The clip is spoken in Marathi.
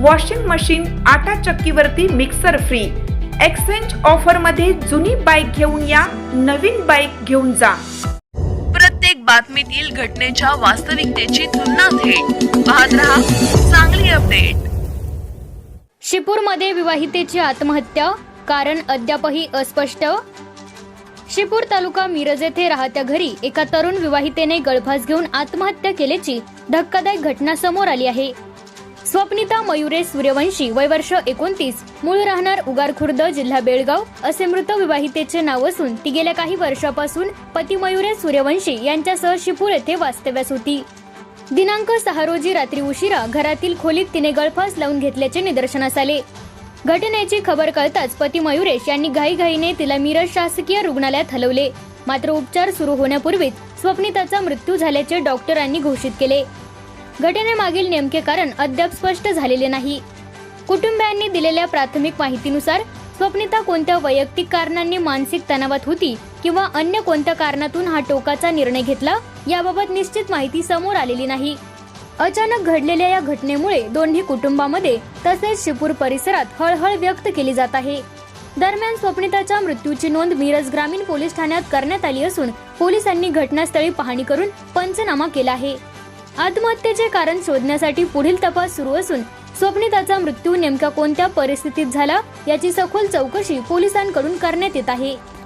वॉशिंग मशीन आटा चक्कीवरती मिक्सर फ्री एक्सचेंज ऑफरमध्ये जुनी बाईक घेऊन या नवीन बाईक घेऊन जा. प्रत्येक बातमीतील घटनेच्या वास्तविकतेची तुलना थेट. पाहत रहा चांगली अपडेट शिपूरमध्ये विवाहितेची आत्महत्या कारण अद्यापही अस्पष्ट. शिपूर तालुका मिरज येथे राहत्या घरी एका तरुण विवाहितेने गळफास घेऊन आत्महत्या केल्याची धक्कादायक घटना समोर आली आहे. स्वप्निता मयुरे सूर्यवंशी वय वर्ष एकोणतीस. मूळ राहणार उगार खुर्द जिल्हा बेळगाव. असे मृत विवाहितेचे नाव असून ती गेल्या काही वर्षापासून पती मयुरे सूर्यवंशी यांच्यासह शिपूर येथे वास्तव्यास होती. दिनांक सहा रोजी रात्री उशिरा घरातील खोलीत तिने गळफास लावून घेतल्याचे निदर्शनास आले. घटनेची खबर कळताच पती मयुरेश यांनी घाईघाईने तिला मिरज शासकीय रुग्णालयात हलवले. मात्र उपचार सुरू होण्यापूर्वीच स्वप्निताचा मृत्यू झाल्याचे डॉक्टरांनी घोषित केले. घटनेमागील नेमके कारण अद्याप स्पष्ट झालेले नाही. कुटुंबियांनी दिलेल्या प्राथमिक माहितीनुसार स्वप्निता कोणत्या वैयक्तिक कारणांनी मानसिक तणावात होती किंवा अन्य कोणत्या कारणातून हा टोकाचा निर्णय घेतला याबाबत निश्चित माहिती समोर आलेली नाही. अचानक घडलेल्या या घटनेमुळे दोन्ही कुटुंबामध्ये तसेच शिपूर परिसरात हळहळ व्यक्त केली जात आहे. दरम्यान स्वप्निताच्या मृत्यूची नोंद मिरज ग्रामीण पोलीस ठाण्यात करण्यात आली असून पोलिसांनी घटनास्थळी पाहणी करून पंचनामा केला आहे. आत्महत्येचे कारण शोधण्यासाठी पुढील तपास सुरू असून स्वप्निताचा मृत्यू नेमका कोणत्या परिस्थितीत झाला याची सखोल चौकशी पोलिसांकडून करण्यात येत आहे.